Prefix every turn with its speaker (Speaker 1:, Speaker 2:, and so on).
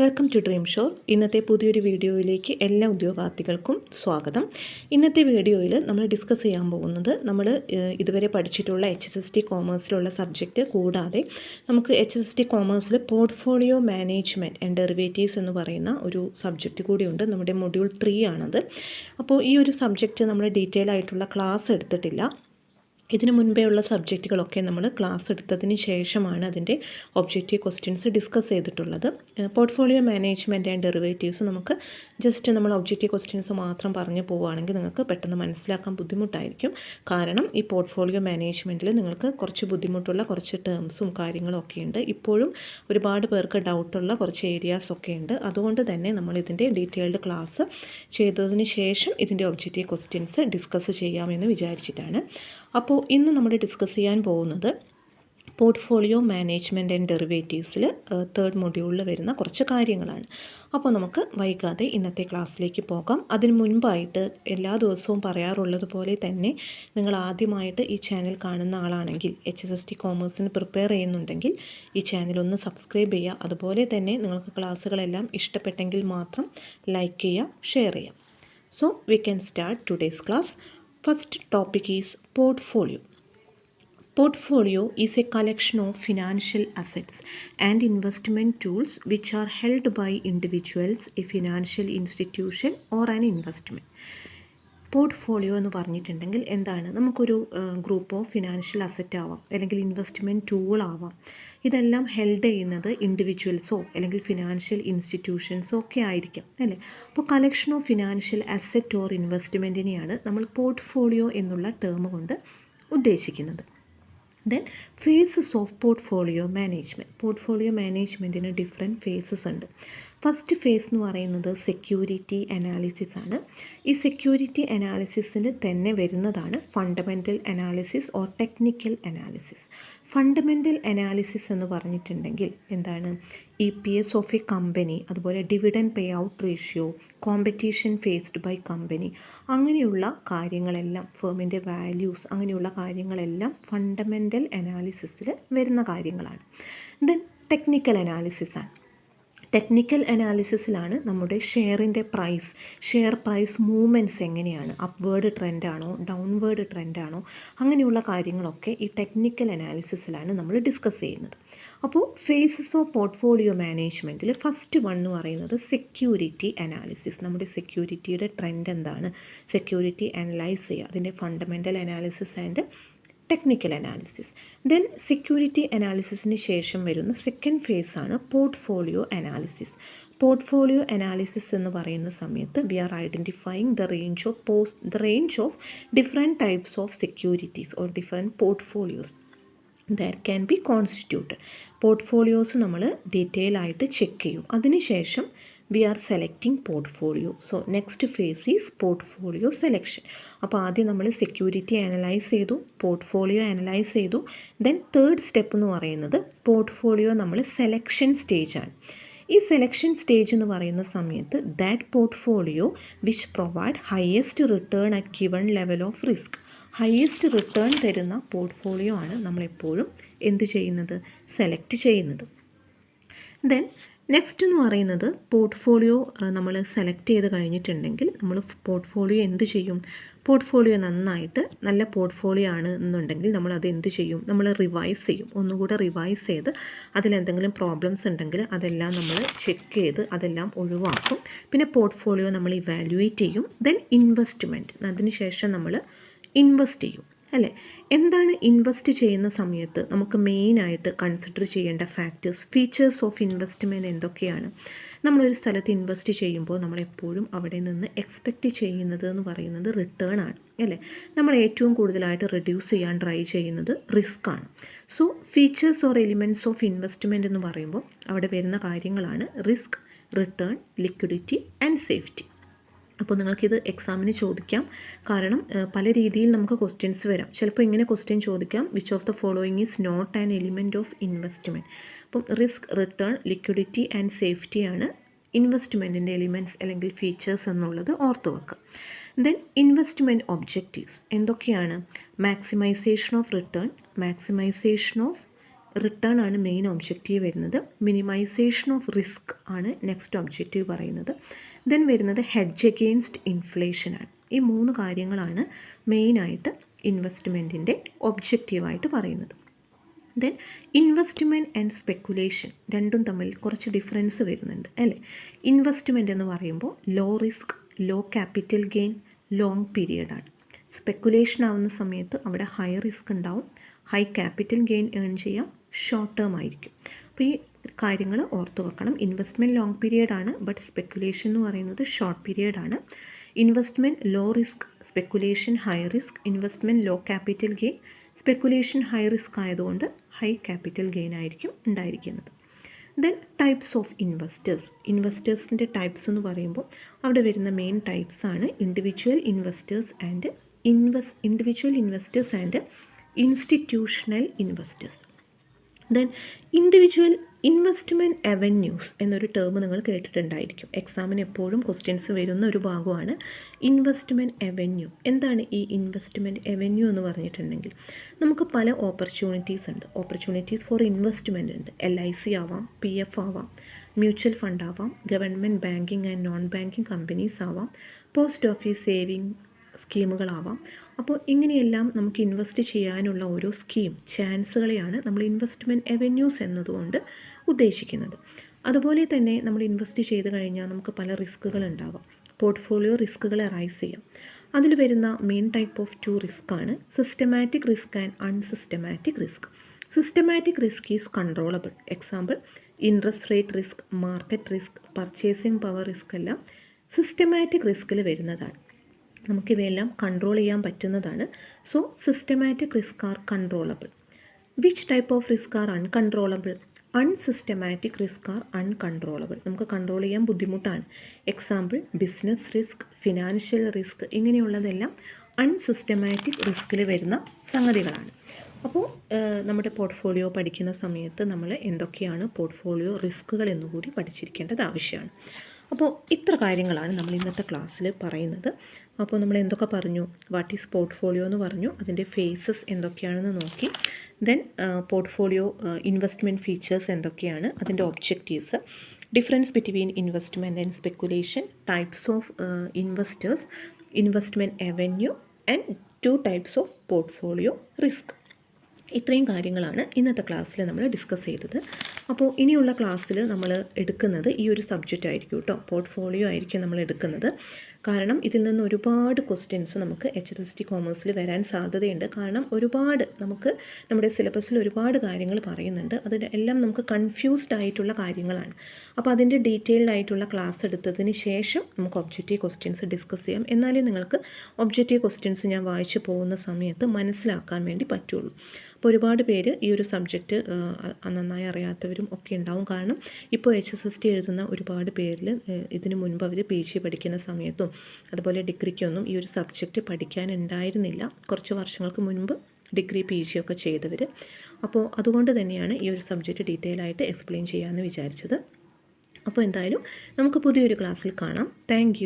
Speaker 1: Welcome to dream show ഇന്നത്തെ പുതിയൊരു വീഡിയോയിലേക്ക് എല്ലാ ഉദ്യോഗാർത്ഥികൾക്കും സ്വാഗതം. ഇന്നത്തെ വീഡിയോയിൽ നമ്മൾ ഡിസ്കസ് ചെയ്യാൻ പോകുന്നത് നമ്മൾ ഇതുവരെ പഠിച്ചിട്ടുള്ള എച്ച് എസ് എസ് ടി കോമേഴ്സിലുള്ള സബ്ജക്റ്റ് കൂടാതെ നമുക്ക് എച്ച് എസ് ടി കോമേഴ്സിൽ പോർട്ട്ഫോളിയോ മാനേജ്മെന്റ് ആൻഡ് ഡെറിവേറ്റീവ്സ് എന്ന് പറയുന്ന ഒരു സബ്ജക്റ്റ് കൂടിയുണ്ട്. നമ്മുടെ മൊഡ്യൂൾ ത്രീ ആണത്. അപ്പോൾ ഈ ഒരു സബ്ജക്റ്റ് നമ്മൾ ഡീറ്റെയിൽ ആയിട്ടുള്ള ക്ലാസ് എടുത്തിട്ടില്ല. ഇതിന് മുൻപേ ഉള്ള സബ്ജക്റ്റുകളൊക്കെ നമ്മൾ ക്ലാസ് എടുത്തതിന് ശേഷമാണ് അതിന്റെ ഒബ്ജക്റ്റീവ് ക്വസ്റ്റ്യൻസ് ഡിസ്കസ് ചെയ്തിട്ടുള്ളത്. പോർട്ട്ഫോളിയോ മാനേജ്മെന്റ് ആൻഡ് ഡെറിവേറ്റീവ്സ് നമുക്ക് ജസ്റ്റ് നമ്മൾ ഒബ്ജക്റ്റീവ് ക്വസ്റ്റ്യൻസ് മാത്രം പറഞ്ഞു പോവുകയാണെങ്കിൽ നിങ്ങൾക്ക് പെട്ടെന്ന് മനസ്സിലാക്കാൻ ബുദ്ധിമുട്ടായിരിക്കും. കാരണം ഈ പോർട്ട്ഫോളിയോ മാനേജ്മെന്റിൽ നിങ്ങൾക്ക് കുറച്ച് ബുദ്ധിമുട്ടുള്ള കുറച്ച് ടേംസും കാര്യങ്ങളും ഒക്കെ ഉണ്ട്. ഇപ്പോഴും ഒരുപാട് പേർക്ക് ഡൗട്ടുള്ള കുറച്ച് ഏരിയാസ് ഒക്കെ ഉണ്ട്. അതുകൊണ്ട് തന്നെ നമ്മൾ ഇതിന്റെ ഡീറ്റെയിൽഡ് ക്ലാസ് ചെയ്തതിന് ശേഷം ഇതിന്റെ ഒബ്ജക്റ്റീവ് ക്വസ്റ്റ്യൻസ് ഡിസ്കസ് ചെയ്യാമെന്ന് വിചാരിച്ചിട്ടാണ്. അപ്പോൾ ഇന്ന് നമ്മൾ ഡിസ്കസ് ചെയ്യാൻ പോകുന്നത് പോർട്ട്ഫോളിയോ മാനേജ്മെന്റ് ആൻഡ് ഡെറിവേറ്റീവ്സിൽ തേർഡ് മൊഡ്യൂളിൽ വരുന്ന കുറച്ച് കാര്യങ്ങളാണ്. അപ്പോൾ നമുക്ക് വൈകാതെ ഇന്നത്തെ ക്ലാസ്സിലേക്ക് പോകാം. അതിന് മുൻപായിട്ട് എല്ലാ ദിവസവും പറയാറുള്ളതുപോലെ തന്നെ നിങ്ങൾ ആദ്യമായിട്ട് ഈ ചാനൽ കാണുന്ന ആളാണെങ്കിൽ എച്ച് എസ് എസ് ടി കോമേഴ്സിന് പ്രിപ്പയർ ചെയ്യുന്നുണ്ടെങ്കിൽ ഈ ചാനൽ ഒന്ന് സബ്സ്ക്രൈബ് ചെയ്യുക. അതുപോലെ തന്നെ നിങ്ങൾക്ക് ക്ലാസ്സുകളെല്ലാം ഇഷ്ടപ്പെട്ടെങ്കിൽ മാത്രം ലൈക്ക് ചെയ്യുക ഷെയർ ചെയ്യുക. So we can start today's class First topic is portfolio. Portfolio is a collection of financial assets and investment tools which are held by individuals, a financial institution or an investment. Portfolio എന്ന് പറഞ്ഞിട്ടുണ്ടെങ്കിൽ എന്താണ്? നമുക്കൊരു group of financial asset ആവാം. അല്ലെങ്കിൽ investment tool ആവാം. ഇതെല്ലാം held ചെയ്യുന്നത് ഇൻഡിവിജ്വൽസോ അല്ലെങ്കിൽ ഫിനാൻഷ്യൽ ഇൻസ്റ്റിറ്റ്യൂഷൻസോ ഒക്കെ ആയിരിക്കാം അല്ലേ? അപ്പോൾ collection of financial asset or ഇൻവെസ്റ്റ്മെന്റിനെയാണ് നമ്മൾ പോർട്ട്ഫോളിയോ എന്നുള്ള ടേം കൊണ്ട് ഉദ്ദേശിക്കുന്നത്. Then phases of portfolio management portfolio മാനേജ്മെന്റിന് ഡിഫറെന്റ് ഫേസസ് ഉണ്ട്. ഫസ്റ്റ് ഫേസ് എന്ന് പറയുന്നത് സെക്യൂരിറ്റി അനാലിസിസ് ആണ്. ഈ സെക്യൂരിറ്റി അനാലിസിസിന് തന്നെ വരുന്നതാണ് fundamental analysis or technical analysis fundamental analysis എന്ന് പറഞ്ഞിട്ടുണ്ടെങ്കിൽ എന്താണ്? E P S of a company അതുപോലെ dividend pay out ratio competition faced by company അങ്ങനെയുള്ള കാര്യങ്ങളെല്ലാം ഫേമിന്റെ വാല്യൂസ് അങ്ങനെയുള്ള കാര്യങ്ങളെല്ലാം ഫണ്ടമെന്റൽ അനാലിസിസിൽ വരുന്ന കാര്യങ്ങളാണ്. ദെൻ ടെക്നിക്കൽ അനാലിസിസ് ആണ്. ടെക്നിക്കൽ അനാലിസിസിലാണ് നമ്മുടെ ഷെയറിന്റെ പ്രൈസ് ഷെയർ പ്രൈസ് മൂവ്മെന്റ്സ് എങ്ങനെയാണ്? അപ്വേർഡ് ട്രെൻഡാണോ ഡൗൺവേർഡ് ട്രെൻഡാണോ അങ്ങനെയുള്ള കാര്യങ്ങളൊക്കെ ഈ ടെക്നിക്കൽ അനാലിസിസിലാണ് നമ്മൾ ഡിസ്കസ് ചെയ്യുന്നത്. അപ്പോൾ ഫേസസ് ഓഫ് പോർട്ട്ഫോളിയോ മാനേജ്മെന്റിൽ ഫസ്റ്റ് വൺ എന്ന് പറയുന്നത് സെക്യൂരിറ്റി അനാലിസിസ് നമ്മുടെ സെക്യൂരിറ്റിയുടെ ട്രെൻഡ് എന്താണ്? സെക്യൂരിറ്റി അനലൈസ് ചെയ്യുക. അതിന്റെ fundamental analysis and technical analysis then security അനാലിസിസിന് ശേഷം വരുന്ന സെക്കൻഡ് ഫേസ് ആണ് പോർട്ട്ഫോളിയോ അനാലിസിസ് പോർട്ട്ഫോളിയോ അനാലിസിസ് എന്ന് പറയുന്ന സമയത്ത് we are identifying the range of pose the range of different types of securities or different portfolios there can be constitute portfolios നമ്മൾ detail ആയിട്ട് check ചെയ്യും. അതിനുശേഷം we are selecting portfolio so next phase is portfolio selection അപ്പോൾ ആദ്യം നമ്മൾ security analyse ചെയ്തു portfolio analyse ചെയ്തു. Then third step എന്ന് പറയുന്നത് പോർട്ട്ഫോളിയോ നമ്മൾ സെലക്ഷൻ സ്റ്റേജാണ് ഈ സെലക്ഷൻ സ്റ്റേജ് എന്ന് പറയുന്ന സമയത്ത് that portfolio which provide highest return at given level of risk highest return തരുന്ന പോർട്ട്ഫോളിയോ ആണ് നമ്മളെപ്പോഴും എന്ത് ചെയ്യുന്നത്? സെലക്ട് ചെയ്യുന്നത്. ദെൻ നെക്സ്റ്റ് എന്ന് പറയുന്നത് പോർട്ട്ഫോളിയോ നമ്മൾ സെലക്ട് ചെയ്ത് കഴിഞ്ഞിട്ടുണ്ടെങ്കിൽ നമ്മൾ പോർട്ട്ഫോളിയോ എന്ത് ചെയ്യും? പോർട്ട്ഫോളിയോ നന്നായിട്ട് നല്ല പോർട്ട്ഫോളിയോ ആണ് എന്നുണ്ടെങ്കിൽ നമ്മൾ അത് എന്ത് ചെയ്യും? നമ്മൾ റിവൈസ് ചെയ്യും. ഒന്നുകൂടെ റിവൈസ് ചെയ്ത് അതിലെന്തെങ്കിലും പ്രോബ്ലംസ് ഉണ്ടെങ്കിൽ അതെല്ലാം നമ്മൾ ചെക്ക് ചെയ്ത് അതെല്ലാം ഒഴിവാക്കും. പിന്നെ പോർട്ട്ഫോളിയോ നമ്മൾ ഇവാലുവേറ്റ് ചെയ്യും. ദെൻ ഇൻവെസ്റ്റ്മെന്റ് അതിനുശേഷം നമ്മൾ ഇൻവെസ്റ്റ് ചെയ്യും. അല്ലേ? എന്താണ് ഇൻവെസ്റ്റ് ചെയ്യുന്ന സമയത്ത് നമുക്ക് മെയിനായിട്ട് കൺസിഡർ ചെയ്യേണ്ട ഫാക്ടേഴ്സ് ഫീച്ചേഴ്സ് ഓഫ് ഇൻവെസ്റ്റ്മെന്റ് എന്തൊക്കെയാണ്? നമ്മളൊരു സ്ഥലത്ത് ഇൻവെസ്റ്റ് ചെയ്യുമ്പോൾ നമ്മളെപ്പോഴും അവിടെ നിന്ന് എക്സ്പെക്റ്റ് ചെയ്യുന്നത് എന്ന് പറയുന്നത് റിട്ടേൺ ആണ് അല്ലേ? നമ്മൾ ഏറ്റവും കൂടുതലായിട്ട് റിഡ്യൂസ് ചെയ്യാൻ ട്രൈ ചെയ്യുന്നത് റിസ്ക് ആണ്. So features or elements of investment എന്ന് പറയുമ്പോൾ അവിടെ വരുന്ന കാര്യങ്ങളാണ് risk return liquidity and safety അപ്പോൾ നിങ്ങൾക്കിത് എക്സാമിന് ചോദിക്കാം. കാരണം പല രീതിയിൽ നമുക്ക് ക്വസ്റ്റ്യൻസ് വരാം. ചിലപ്പോൾ ഇങ്ങനെ ക്വസ്റ്റ്യൻ ചോദിക്കാം. Which of the following is not an element of investment അപ്പം risk return liquidity and safety ആണ് ഇൻവെസ്റ്റ്മെന്റിന്റെ എലിമെന്റ്സ് അല്ലെങ്കിൽ ഫീച്ചേഴ്സ് എന്നുള്ളത് ഓർത്ത് വെക്കുക ദെൻ ഇൻവെസ്റ്റ്മെന്റ് ഒബ്ജക്റ്റീവ്സ് എന്തൊക്കെയാണ്? Maximisation of return maximisation of return ആണ് മെയിൻ ഒബ്ജക്റ്റീവ് വരുന്നത്. മിനിമൈസേഷൻ ഓഫ് റിസ്ക് ആണ് നെക്സ്റ്റ് ഒബ്ജക്റ്റീവ് പറയുന്നത്. ദെൻ വരുന്നത് ഹെഡ്ജ് അഗെയിൻസ്റ്റ് ഇൻഫ്ലേഷൻ ആണ്. ഈ മൂന്ന് കാര്യങ്ങളാണ് മെയിനായിട്ട് ഇൻവെസ്റ്റ്മെന്റിന്റെ ഒബ്ജക്റ്റീവായിട്ട് പറയുന്നത്. ദെൻ ഇൻവെസ്റ്റ്മെന്റ് ആൻഡ് സ്പെക്കുലേഷൻ രണ്ടും തമ്മിൽ കുറച്ച് ഡിഫറൻസ് വരുന്നുണ്ട് അല്ലേ? ഇൻവെസ്റ്റ്മെന്റ് എന്ന് പറയുമ്പോൾ low risk low capital gain long പീരിയഡാണ് speculation ആവുന്ന സമയത്ത് അവിടെ ഹൈ റിസ്ക് ഉണ്ടാവും. ഹൈ ക്യാപിറ്റൽ ഗെയിൻ ഏൺ ചെയ്യാം. ഷോർട്ട് ടേം ആയിരിക്കും. അപ്പോൾ ഈ കാര്യങ്ങൾ ഓർത്തു വെക്കണം. ഇൻവെസ്റ്റ്മെന്റ് ലോങ് പീരിയഡ് ആണ് ബട്ട് സ്പെക്കുലേഷൻ എന്ന് പറയുന്നത് ഷോർട്ട് പീരിയഡ് ആണ്. Investment low risk speculation high risk investment low capital gain speculation high risk ആയതുകൊണ്ട് ഹൈ ക്യാപിറ്റൽ ഗെയിൻ ആയിരിക്കും ഉണ്ടായിരിക്കുന്നത്. ദെൻ ടൈപ്സ് ഓഫ് ഇൻവെസ്റ്റേഴ്സ് ഇൻവെസ്റ്റേഴ്സിന്റെ ടൈപ്സ് എന്ന് പറയുമ്പോൾ അവിടെ വരുന്ന മെയിൻ ടൈപ്സ് ആണ് individual investors and invest individual investors and institutional investors then individual investment avenues എന്നൊരു ടേം നിങ്ങൾ കേട്ടിട്ടുണ്ടായിരിക്കും. എക്സാമിന് എപ്പോഴും ക്വസ്റ്റ്യൻസ് വരുന്ന ഒരു ഭാഗമാണ് ഇൻവെസ്റ്റ്മെന്റ് അവന്യൂ എന്താണ് ഈ ഇൻവെസ്റ്റ്മെന്റ് അവന്യൂ എന്ന് പറഞ്ഞിട്ടുണ്ടെങ്കിൽ നമുക്ക് പല ഓപ്പർച്യൂണിറ്റീസ് ഉണ്ട്. ഓപ്പർച്യൂണിറ്റീസ് ഫോർ ഇൻവെസ്റ്റ്മെന്റ് ഉണ്ട്. എൽ ഐ സി ആവാം പി എഫ് ആവാം മ്യൂച്വൽ ഫണ്ട് ആവാം government banking and non banking companies ആവാം പോസ്റ്റ് ഓഫീസ് സേവിങ് സ്കീമുകളാവാം അപ്പോൾ ഇങ്ങനെയെല്ലാം നമുക്ക് ഇൻവെസ്റ്റ് ചെയ്യാനുള്ള ഓരോ സ്കീം ചാൻസുകളെയാണ് നമ്മൾ ഇൻവെസ്റ്റ്മെന്റ് എവന്യൂസ് എന്നതുകൊണ്ട് ഉദ്ദേശിക്കുന്നത്. അതുപോലെ തന്നെ നമ്മൾ ഇൻവെസ്റ്റ് ചെയ്ത് കഴിഞ്ഞാൽ നമുക്ക് പല റിസ്ക്കുകൾ ഉണ്ടാവാം. പോർട്ട്ഫോളിയോ റിസ്ക്കുകൾ അറൈസ് ചെയ്യാം. അതിൽ വരുന്ന main type of two risk ആണ് systematic risk and unsystematic risk systematic risk is controllable example interest rate risk market risk purchasing power risk എല്ലാം സിസ്റ്റമാറ്റിക് റിസ്കിൽ വരുന്നതാണ്. നമുക്കിവയെല്ലാം കൺട്രോൾ ചെയ്യാൻ പറ്റുന്നതാണ്. So systematic risk are controllable which type of risk are uncontrollable unsystematic risk are uncontrollable നമുക്ക് control ചെയ്യാൻ ബുദ്ധിമുട്ടാണ്. Example business risk financial risk ഇങ്ങനെയുള്ളതെല്ലാം unsystematic റിസ്കിൽ വരുന്ന സംഗതികളാണ്. അപ്പോൾ നമ്മുടെ പോർട്ട്ഫോളിയോ പഠിക്കുന്ന സമയത്ത് നമ്മൾ എന്തൊക്കെയാണ് പോർട്ട്ഫോളിയോ റിസ്കുകൾ എന്നുകൂടി പഠിച്ചിരിക്കേണ്ടത് ആവശ്യമാണ്. അപ്പോൾ ഇത്ര കാര്യങ്ങളാണ് നമ്മൾ ഇന്നത്തെ ക്ലാസ്സിൽ പറയുന്നത്. അപ്പോൾ നമ്മൾ എന്തൊക്കെ പറഞ്ഞു? വാട്ട് ഈസ് പോർട്ട്ഫോളിയോ എന്ന് പറഞ്ഞു. അതിന്റെ ഫേസസ് എന്തൊക്കെയാണെന്ന് നോക്കി. ദെൻ പോർട്ട്ഫോളിയോ ഇൻവെസ്റ്റ്മെന്റ് ഫീച്ചേഴ്സ് എന്തൊക്കെയാണ്? അതിന്റെ objectives difference between investment and speculation types of investors investment avenue and two types of portfolio risk ഇത്രയും കാര്യങ്ങളാണ് ഇന്നത്തെ ക്ലാസ്സിൽ നമ്മൾ ഡിസ്കസ് ചെയ്തത്. അപ്പോൾ ഇനിയുള്ള ക്ലാസ്സിൽ നമ്മൾ എടുക്കുന്നത് ഈ ഒരു സബ്ജക്റ്റ് ആയിരിക്കും കേട്ടോ പോർട്ട്ഫോളിയോ ആയിരിക്കും നമ്മൾ എടുക്കുന്നത്. കാരണം ഇതിൽ നിന്ന് ഒരുപാട് ക്വസ്റ്റ്യൻസ് നമുക്ക് എച്ച് എസ് ടി കോമേഴ്സിൽ വരാൻ സാധ്യതയുണ്ട്. കാരണം ഒരുപാട് നമുക്ക് നമ്മുടെ സിലബസിൽ ഒരുപാട് കാര്യങ്ങൾ പറയുന്നുണ്ട്. അതിന്റെ എല്ലാം നമുക്ക് കൺഫ്യൂസ്ഡ് ആയിട്ടുള്ള കാര്യങ്ങളാണ്. അപ്പോൾ അതിന്റെ ഡീറ്റെയിൽഡ് ആയിട്ടുള്ള ക്ലാസ് എടുത്തതിന് ശേഷം നമുക്ക് ഒബ്ജക്റ്റീവ് ക്വസ്റ്റ്യൻസ് ഡിസ്കസ് ചെയ്യാം. എന്നാലേ നിങ്ങൾക്ക് ഒബ്ജക്റ്റീവ് ക്വസ്റ്റ്യൻസ് ഞാൻ വായിച്ചു പോകുന്ന സമയത്ത് മനസ്സിലാക്കാൻ വേണ്ടി പറ്റുള്ളൂ. അപ്പോൾ ഒരുപാട് പേര് ഈ ഒരു സബ്ജക്റ്റ് നന്നായി അറിയാത്തവരും ഒക്കെ ഉണ്ടാവും. കാരണം ഇപ്പോൾ എച്ച് എസ് എസ് ടി എഴുതുന്ന ഒരുപാട് പേരിൽ ഇതിനു മുൻപ് അവർ പി ജി പഠിക്കുന്ന സമയത്തും അതുപോലെ ഡിഗ്രിക്കൊന്നും ഈ ഒരു സബ്ജക്റ്റ് പഠിക്കാനുണ്ടായിരുന്നില്ല കുറച്ച് വർഷങ്ങൾക്ക് മുൻപ് ഡിഗ്രി പി ജി ഒക്കെ ചെയ്തവർ അപ്പോൾ അതുകൊണ്ട് തന്നെയാണ് ഈ ഒരു സബ്ജക്റ്റ് ഡീറ്റെയിൽ ആയിട്ട് എക്സ്പ്ലെയിൻ ചെയ്യാമെന്ന് വിചാരിച്ചത്. അപ്പോൾ എന്തായാലും നമുക്ക് പുതിയൊരു ക്ലാസ്സിൽ കാണാം. താങ്ക്